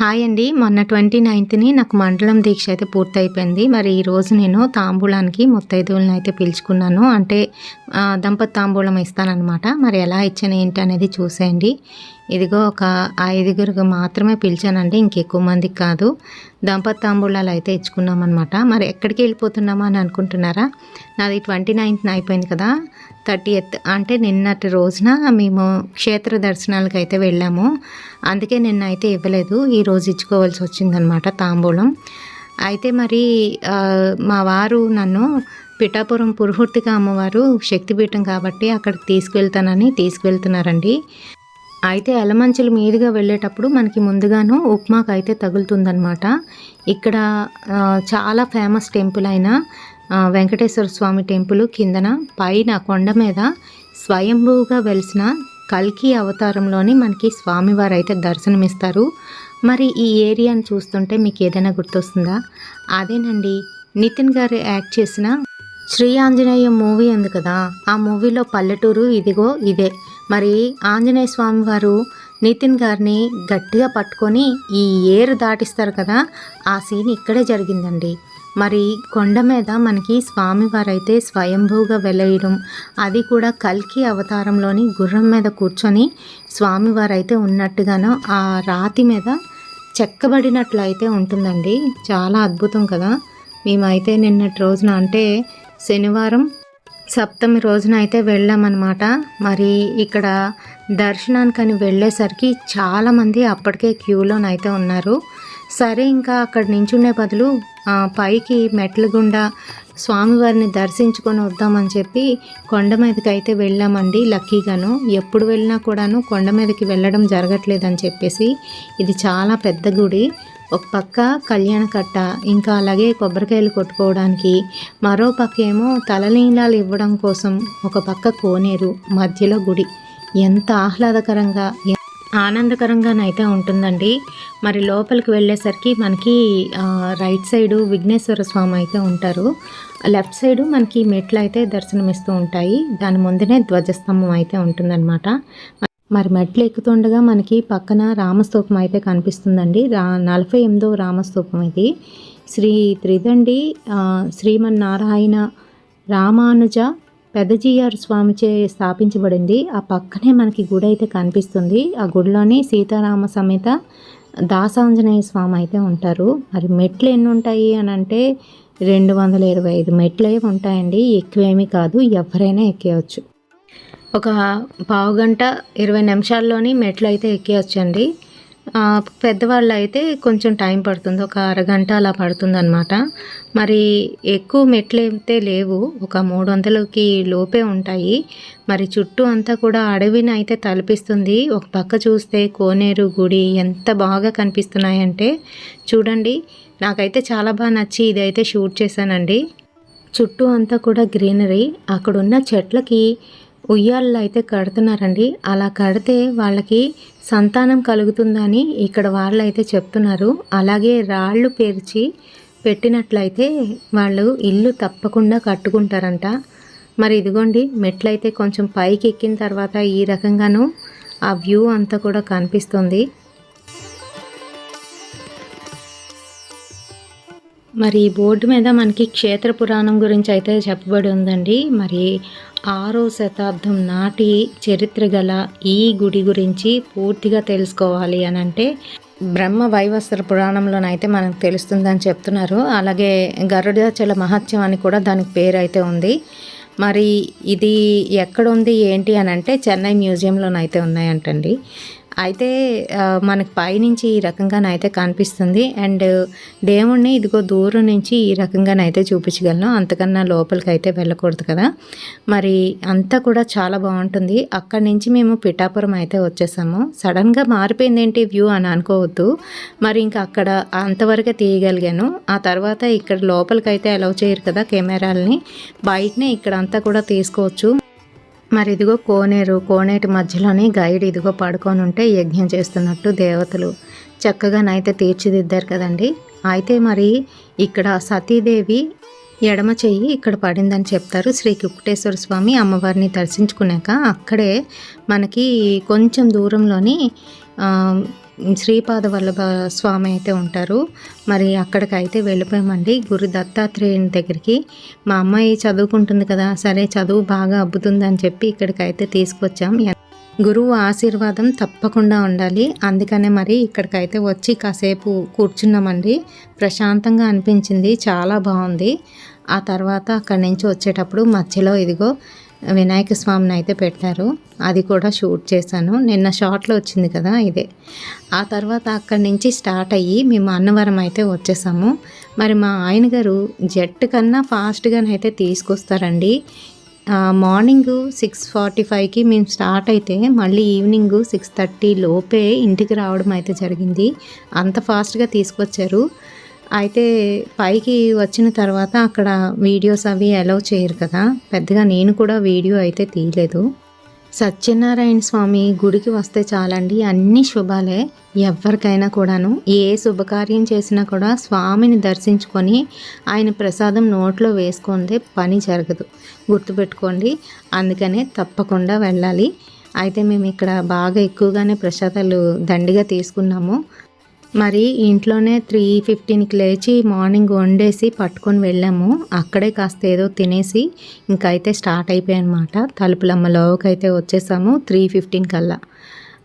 Hi అండి. మొన్న twenty నైన్త్ని నాకు మండలం దీక్ష అయితే పూర్తయిపోయింది. మరి ఈరోజు నేను తాంబూలానికి ముత్తైదువులను అయితే పిలుచుకున్నాను. అంటే దంపతి తాంబూలం ఇస్తానన్నమాట. మరి ఎలా ఇచ్చాను ఏంటి అనేది చూసేయండి. ఇదిగో ఒక ఐదుగురికి మాత్రమే పిలిచానండి. ఇంకెక్కువ మందికి కాదు. దంపతి తాంబూలాలు అయితే ఇచ్చుకున్నాం అనమాట మరి ఎక్కడికి వెళ్ళిపోతున్నామా అని అనుకుంటున్నారా? నాది ట్వంటీ నైన్త్న అయిపోయింది కదా. థర్టీ ఎత్ అంటే నిన్నటి రోజున మేము క్షేత్ర దర్శనాలకు అయితే వెళ్ళాము. అందుకే నిన్న అయితే ఇవ్వలేదు. ఈ రోజు ఇచ్చుకోవాల్సి వచ్చిందనమాట తాంబూలం. అయితే మరి మా వారు నన్ను పిఠాపురం పురుహూర్తిగా అమ్మవారు శక్తిపీఠం కాబట్టి అక్కడికి తీసుకువెళ్తానని తీసుకువెళ్తున్నారండి అయితే అలమంచులు మీదుగా వెళ్ళేటప్పుడు మనకి ముందుగాను ఉప్మాకు అయితే తగులుతుందనమాట ఇక్కడ చాలా ఫేమస్ టెంపుల్ అయిన వెంకటేశ్వర స్వామి టెంపుల్ కిందన పైన కొండ మీద స్వయంభూగా వెలిసిన కల్కి అవతారంలోని మనకి స్వామివారు అయితే దర్శనమిస్తారు. మరి ఈ ఏరియాని చూస్తుంటే మీకు ఏదైనా గుర్తొస్తుందా? అదేనండి నితిన్ గారు యాక్ట్ చేసిన శ్రీ ఆంజనేయ మూవీ ఉంది కదా ఆ మూవీలో పల్లెటూరు ఇదిగో ఇదే. మరి ఆంజనేయ స్వామి వారు నితిన్ గారిని గట్టిగా పట్టుకొని ఈ ఏరు దాటిస్తారు కదా ఆ సీన్ ఇక్కడే జరిగిందండి. మరి కొండ మీద మనకి స్వామివారు అయితే స్వయంభూగా వెలయడం అది కూడా కల్కి అవతారంలోని గుర్రం మీద కూర్చొని స్వామివారు అయితే ఉన్నట్టుగాను ఆ రాతి మీద చెక్కబడినట్లు అయితే ఉంటుందండి. చాలా అద్భుతం కదా. మేమైతే నిన్నటి రోజున అంటే శనివారం సప్తమి రోజున అయితే వెళ్ళామన్నమాట. మరి ఇక్కడ దర్శనానికని వెళ్ళేసరికి చాలామంది అప్పటికే క్యూలోనైతే ఉన్నారు. సరే ఇంకా అక్కడ నించునే బదులు పైకి మెట్ల గుండా స్వామివారిని దర్శించుకొని వద్దామని చెప్పి కొండ మీదకి అయితే వెళ్ళామండి లక్కీగాను. ఎప్పుడు వెళ్ళినా కూడాను కొండ మీదకి వెళ్ళడం జరగట్లేదని చెప్పేసి ఇది చాలా పెద్ద గుడి. ఒక పక్క కళ్యాణ కట్ట ఇంకా అలాగే కొబ్బరికాయలు కొట్టుకోవడానికి మరో పక్క ఏమో తలనీలాలు ఇవ్వడం కోసం ఒక పక్క కోనేరు మధ్యలో గుడి. ఎంత ఆహ్లాదకరంగా ఆనందకరంగానైతే ఉంటుందండి. మరి లోపలికి వెళ్ళేసరికి మనకి రైట్ సైడు విఘ్నేశ్వర స్వామి అయితే ఉంటారు. లెఫ్ట్ సైడు మనకి మెట్లు అయితే దర్శనమిస్తూ ఉంటాయి. దాని ముందునే ధ్వజస్తంభం అయితే ఉంటుందన్నమాట. మరి మెట్లు ఎక్కుతుండగా మనకి పక్కన రామస్తూపం అయితే కనిపిస్తుందండి. రా నలభై ఎనిమిదో రామస్తూపం ఇది. శ్రీ త్రిదండి శ్రీమన్నారాయణ రామానుజ పెద్దజీఆర్ స్వామిచే స్థాపించబడింది. ఆ పక్కనే మనకి గుడి అయితే కనిపిస్తుంది. ఆ గుడిలోని సీతారామ సమేత దాసాంజనేయ స్వామి అయితే ఉంటారు. మరి మెట్లు ఎన్ని ఉంటాయి అని అంటే రెండు వందల ఇరవై ఐదు మెట్లే ఉంటాయండి. ఎక్కువేమీ కాదు. ఎవరైనా ఎక్కేయచ్చు. ఒక పావు గంట ఇరవై నిమిషాల్లోని మెట్లు అయితే ఎక్కేయచ్చండి. పెద్దవాళ్ళు అయితే కొంచెం టైం పడుతుంది ఒక అరగంట అలా పడుతుంది అనమాట మరి ఎక్కువ మెట్లు అయితే లేవు ఒక మూడు వందలకి లోపే ఉంటాయి. మరి చుట్టూ అంతా కూడా అడవిని అయితే తలపిస్తుంది. ఒక పక్క చూస్తే కోనేరు గుడి ఎంత బాగా కనిపిస్తున్నాయంటే చూడండి నాకైతే చాలా బాగా నచ్చి ఇదైతే షూట్ చేశానండి. చుట్టూ అంతా కూడా గ్రీనరీ అక్కడున్న చెట్లకి ఉయ్యాళ్ళు అయితే కడుతున్నారండి. అలా కడితే వాళ్ళకి సంతానం కలుగుతుందని ఇక్కడ వాళ్ళు అయితే చెప్తున్నారు. అలాగే రాళ్ళు పేర్చి పెట్టినట్లయితే వాళ్ళు ఇల్లు తప్పకుండా కట్టుకుంటారంట. మరి ఇదిగోండి మెట్లయితే కొంచెం పైకి ఎక్కిన తర్వాత ఈ రకంగాను ఆ వ్యూ అంతా కూడా కనిపిస్తుంది. మరి ఈ బోర్డు మీద మనకి క్షేత్ర పురాణం గురించి అయితే చెప్పబడి ఉందండి. మరి ఆరో శతాబ్దం నాటి చరిత్ర గల ఈ గుడి గురించి పూర్తిగా తెలుసుకోవాలి అని అంటే బ్రహ్మ వైవస్త్ర పురాణంలోనైతే మనకు తెలుస్తుందని చెప్తున్నారు. అలాగే గరుడాచల మహత్యం అని కూడా దానికి పేరు అయితే ఉంది. మరి ఇది ఎక్కడ ఉంది ఏంటి అని అంటే చెన్నై మ్యూజియంలోనైతే ఉన్నాయంటండి. అయితే మనకు పైనుంచి ఈ రకంగానైతే కనిపిస్తుంది. అండ్ దేవుణ్ణి ఇదిగో దూరం నుంచి ఈ రకంగానైతే చూపించగలను. అంతకన్నా లోపలికి అయితే వెళ్ళకూడదు కదా. మరి అంతా కూడా చాలా బాగుంటుంది. అక్కడి నుంచి మేము పిఠాపురం అయితే వచ్చేసాము. సడన్గా మారిపోయింది ఏంటి వ్యూ అని అనుకోవద్దు. మరి ఇంకా అక్కడ అంతవరకే తీయగలిగాను. ఆ తర్వాత ఇక్కడ లోపలికి అయితే అలౌ చేయరు కదా కెమెరాలని. బయటనే ఇక్కడ అంతా కూడా తీసుకోవచ్చు. మరి ఇదిగో కోనేరు కోనేటి మధ్యలోని గైడ్ ఇదిగో పడుకొని ఉంటే యజ్ఞం చేస్తున్నట్టు దేవతలు చక్కగానైతే తీర్చిదిద్దారు కదండి. అయితే మరి ఇక్కడ సతీదేవి ఎడమ చెయ్యి ఇక్కడ పడిందని చెప్తారు. శ్రీ కుక్కుటేశ్వర స్వామి అమ్మవారిని దర్శించుకున్నాక అక్కడే మనకి కొంచెం దూరంలోని శ్రీపాద వల్లభ స్వామి అయితే ఉంటారు. మరి అక్కడికైతే వెళ్ళిపోయామండి. గురు దత్తాత్రేయుని దగ్గరికి. మా అమ్మాయి చదువుకుంటుంది కదా సరే చదువు బాగా అబ్బుతుందని చెప్పి ఇక్కడికైతే తీసుకొచ్చాం. గురువు ఆశీర్వాదం తప్పకుండా ఉండాలి. అందుకనే మరి ఇక్కడికైతే వచ్చి కాసేపు కూర్చున్నామండి. ప్రశాంతంగా అనిపించింది చాలా బాగుంది. ఆ తర్వాత అక్కడి నుంచి వచ్చేటప్పుడు మధ్యలో ఇదిగో వినాయక స్వామిని అయితే పెట్టారు. అది కూడా షూట్ చేశాను. నిన్న షార్ట్లో వచ్చింది కదా ఇదే. ఆ తర్వాత అక్కడి నుంచి స్టార్ట్ అయ్యి మేము అన్నవరం అయితే వచ్చేసాము. మరి మా ఆయన గారు జెట్ కన్నా ఫాస్ట్గానైతే తీసుకొస్తారండి. మార్నింగ్ సిక్స్ ఫార్టీ ఫైవ్కి మేము స్టార్ట్ అయితే మళ్ళీ ఈవినింగ్ సిక్స్ థర్టీ లోపే ఇంటికి రావడం అయితే జరిగింది. అంత ఫాస్ట్గా తీసుకొచ్చారు. అయితే పైకి వచ్చిన తర్వాత అక్కడ వీడియోస్ అవి అలౌ చేయరు కదా. పెద్దగా నేను కూడా వీడియో అయితే తీయలేదు. సత్యనారాయణ స్వామి గుడికి వస్తే చాలండి అన్ని శుభాలే ఎవరికైనా కూడాను. ఏ శుభకార్యం చేసినా కూడా స్వామిని దర్శించుకొని ఆయన ప్రసాదం నోట్లో వేసుకుంటే పని జరగదు. గుర్తుపెట్టుకోండి అందుకనే తప్పకుండా వెళ్ళాలి. అయితే మేము ఇక్కడ బాగా ఎక్కువగానే ప్రసాదాలు దండిగా తీసుకున్నాము. మరి ఇంట్లోనే త్రీ ఫిఫ్టీన్కి లేచి మార్నింగ్ వండేసి పట్టుకొని వెళ్ళాము. అక్కడే కాస్త ఏదో తినేసి ఇంకైతే అయితే స్టార్ట్ అయిపోయాయన్నమాట తలుపులమ్మ లోకి అయితే వచ్చేసాము త్రీ ఫిఫ్టీన్ కల్లా.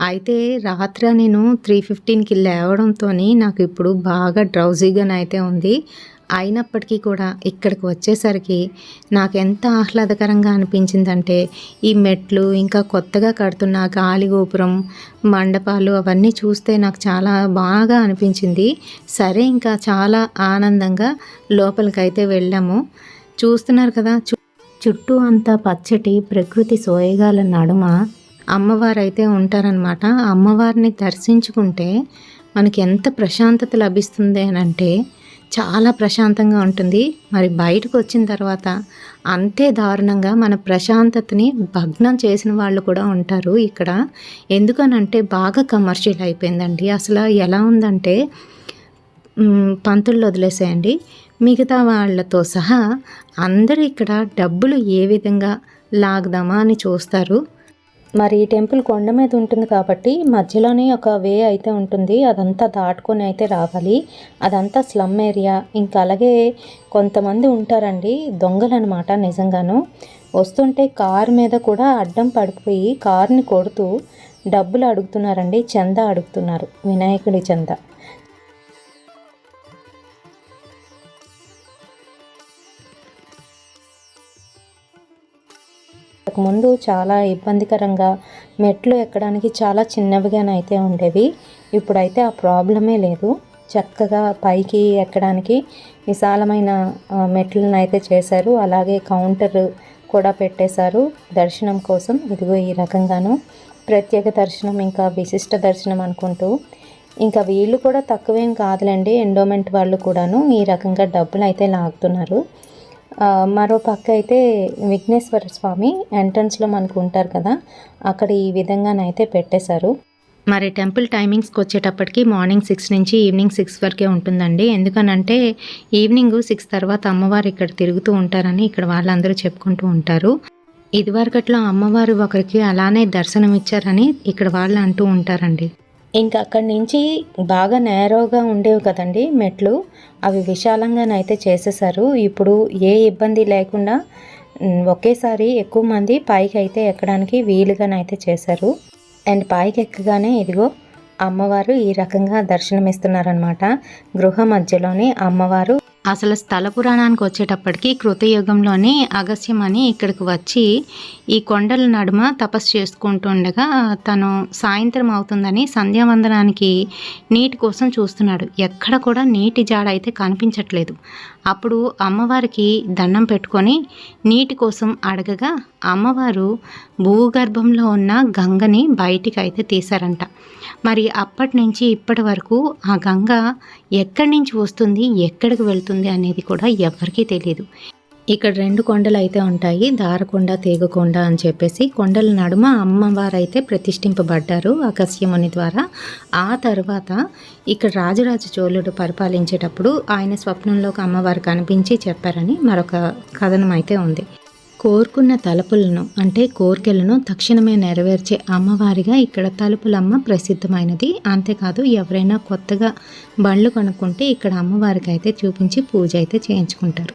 అయితే రాత్రి నేను త్రీ ఫిఫ్టీన్కి లేవడంతో నాకు ఇప్పుడు బాగా డ్రౌజీగానైతే ఉంది. అయినప్పటికీ కూడా ఇక్కడికి వచ్చేసరికి నాకు ఎంత ఆహ్లాదకరంగా అనిపించిందంటే ఈ మెట్లు ఇంకా కొత్తగా కడుతున్న గాలి గోపురం మండపాలు అవన్నీ చూస్తే నాకు చాలా బాగా అనిపించింది. సరే ఇంకా చాలా ఆనందంగా లోపలికైతే వెళ్ళాము. చూస్తున్నారు కదా చుట్టూ అంతా పచ్చటి ప్రకృతి సోయగాల నడుమ అమ్మవారైతే ఉంటారనమాట అమ్మవారిని దర్శించుకుంటే మనకి ఎంత ప్రశాంతత లభిస్తుంది అని అంటే చాలా ప్రశాంతంగా ఉంటుంది. మరి బయటకు వచ్చిన తర్వాత అంతే దారుణంగా మన ప్రశాంతతని భగ్నం చేసిన వాళ్ళు కూడా ఉంటారు ఇక్కడ. ఎందుకనంటే బాగా కమర్షియల్ అయిపోయిందండి. అసలు ఎలా ఉందంటే పంతుల్లో వదిలేసేయండి. మిగతా వాళ్ళతో సహా అందరూ ఇక్కడ డబ్బులు ఏ విధంగా లాగదామా అని చూస్తారు. మరి ఈ టెంపుల్ కొండ మీద ఉంటుంది కాబట్టి మధ్యలోనే ఒక వే అయితే ఉంటుంది. అదంతా దాటుకొని అయితే రావాలి. అదంతా స్లమ్ ఏరియా. ఇంకా అలాగే కొంతమంది ఉంటారండి దొంగలు అనమాట నిజంగాను. వస్తుంటే కారు మీద కూడా అడ్డం పడిపోయి కార్ని కొడుతూ డబ్బులు అడుగుతున్నారండి. చందా అడుగుతున్నారు. వినాయకుడి చందా. ముందు చాలా ఇబ్బందికరంగా మెట్లు ఎక్కడానికి చాలా చిన్నవిగానైతే ఉండేవి. ఇప్పుడైతే ఆ ప్రాబ్లమే లేదు. చక్కగా పైకి ఎక్కడానికి విశాలమైన మెట్లను అయితే చేశారు. అలాగే కౌంటర్ కూడా పెట్టేశారు దర్శనం కోసం. ఇదిగో ఈ రకంగాను ప్రత్యేక దర్శనం ఇంకా విశిష్ట దర్శనం అనుకుంటూ. ఇంకా వీళ్ళు కూడా తక్కువేం కాదులేండి ఎండోమెంట్ వాళ్ళు కూడాను ఈ రకంగా డబ్బులు అయితే లాగుతున్నారు. మరో పక్క అయితే విఘ్నేశ్వర స్వామి ఎంట్రన్స్లో మనకు ఉంటారు కదా అక్కడ ఈ విధంగానైతే పెట్టేశారు. మరి టెంపుల్ టైమింగ్స్కి వచ్చేటప్పటికి మార్నింగ్ సిక్స్ నుంచి ఈవినింగ్ సిక్స్ వరకే ఉంటుందండి. ఎందుకనంటే ఈవినింగ్ సిక్స్ తర్వాత అమ్మవారు ఇక్కడ తిరుగుతూ ఉంటారని ఇక్కడ వాళ్ళందరూ చెప్పుకుంటూ ఉంటారు. ఇదివరకట్లో అమ్మవారు ఒకరికి అలానే దర్శనం ఇచ్చారని ఇక్కడ వాళ్ళు అంటూ ఉంటారండి. ఇంకా అక్కడి నుంచి బాగా నేరోగా ఉండేవి కదండి మెట్లు. అవి విశాలంగానైతే చేసేసారు ఇప్పుడు ఏ ఇబ్బంది లేకుండా ఒకేసారి ఎక్కువ మంది పైకి అయితే ఎక్కడానికి వీలుగానైతే చేశారు. అండ్ పైకి ఎక్కగానే ఇదిగో అమ్మవారు ఈ రకంగా దర్శనమిస్తున్నారనమాట గృహ మధ్యలోనే అమ్మవారు అసలు స్థల పురాణానికి వచ్చేటప్పటికి కృతయుగంలోనే అగస్యం అని ఇక్కడికి వచ్చి ఈ కొండల నడుమ తపస్సు చేసుకుంటుండగా తను సాయంత్రం అవుతుందని సంధ్యావందనానికి నీటి కోసం చూస్తున్నాడు. ఎక్కడ కూడా నీటి జాడ అయితే కనిపించట్లేదు. అప్పుడు అమ్మవారికి దండం పెట్టుకొని నీటి కోసం అడగగా అమ్మవారు భూగర్భంలో ఉన్న గంగని బయటికి అయితే తీశారంట. మరి అప్పటి నుంచి ఇప్పటి వరకు ఆ గంగ ఎక్కడి నుంచి వస్తుంది ఎక్కడికి వెళ్తుంది? అనేది కూడా ఎవరికీ తెలియదు ఇక్కడ రెండు కొండలు అయితే ఉంటాయి దారకొండ తీగకొండ అని చెప్పేసి కొండల నడుమ అమ్మవారు అయితే ప్రతిష్ఠింపబడ్డారు అగస్యముని ద్వారా. ఆ తర్వాత ఇక్కడ రాజరాజ చోళుడు పరిపాలించేటప్పుడు ఆయన స్వప్నంలోకి అమ్మవారు కనిపించి చెప్పారని మరొక కథనం అయితే ఉంది. కోరుకున్న తలుపులను అంటే కోరికలను తక్షణమే నెరవేర్చే అమ్మవారిగా ఇక్కడ తలుపులమ్మ ప్రసిద్ధమైనది. అంతేకాదు ఎవరైనా కొత్తగా బండ్లు కొనుక్కుంటే ఇక్కడ అమ్మవారికి అయితే చూపించి పూజ అయితే చేయించుకుంటారు.